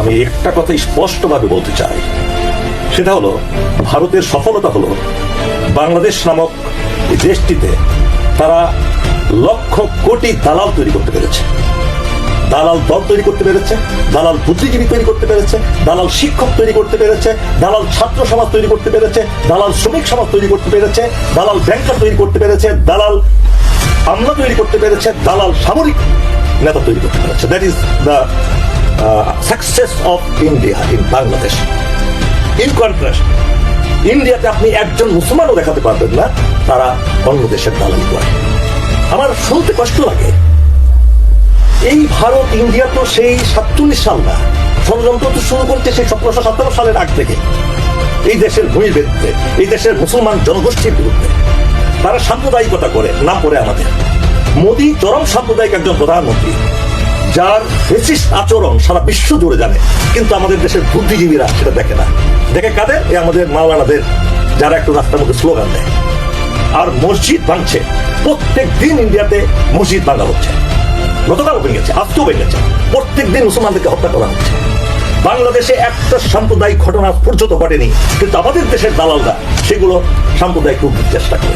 আমি একটা কথা স্পষ্টভাবে বলতে চাই। সেটা হলো, ভারতের সফলতা হলো, বাংলাদেশ নামক দেশটিতে তারা লক্ষ কোটি দালাল তৈরি করতে পেরেছে। দালাল দল তৈরি করতে পেরেছে, দালাল বুদ্ধিজীবী তৈরি করতে পেরেছে, দালাল শিক্ষক তৈরি করতে পেরেছে, দালাল ছাত্র সমাজ তৈরি করতে পেরেছে, দালাল শ্রমিক সমাজ তৈরি করতে পেরেছে, দালাল ব্যাংকার তৈরি করতে পেরেছে, দালাল আমলা তৈরি করতে পেরেছে, দালাল সামরিক নেতা তৈরি করতে পেরেছে। That is the success of India in Bangladesh in contrast ইন্ডিয়াতে আপনি একজন মুসলমানও দেখাতে পারবেন না, তারা অন্য দেশের দালালি করে। আমার শুনতে কষ্ট লাগে। এই ভারত ইন্ডিয়া তো সেই সাতচল্লিশ সাল না। ষড়যন্ত্র তো শুরু করছে সেই সতেরোশো সতেরো সালের আগ থেকে। এই দেশের ভূমির বিরুদ্ধে এই দেশের মুসলমান জনগোষ্ঠীর বিরুদ্ধে। তারা সাম্প্রদায়িকতা করে, না করে আমাদের। মোদী চরম সাম্প্রদায়িক একজন প্রধানমন্ত্রী। যার ফেসিস আচরণ সারা বিশ্ব জুড়ে জানে কিন্তু আমাদের দেশের বুদ্ধিজীবীরা সেটা দেখে না। দেখে কাদের? এই আমাদের মাওলানাদের, যারা একটু রাস্তার মধ্যে স্লোগান দেয়। আর মসজিদ ভাঙছে। প্রত্যেক দিন ইন্ডিয়াতে মসজিদ ভাঙা হচ্ছে। গতকাল ভেঙেছে, আজকেও ভেঙেছে। প্রত্যেক দিন মুসলমানদেরকে হত্যা করা হচ্ছে। বাংলাদেশে একটা সাম্প্রদায়িক ঘটনা পর্যন্ত ঘটেনি। কিন্তু আমাদের দেশের দালালরা সেগুলো সাম্প্রদায়িক রূপ দিতে চেষ্টা করে।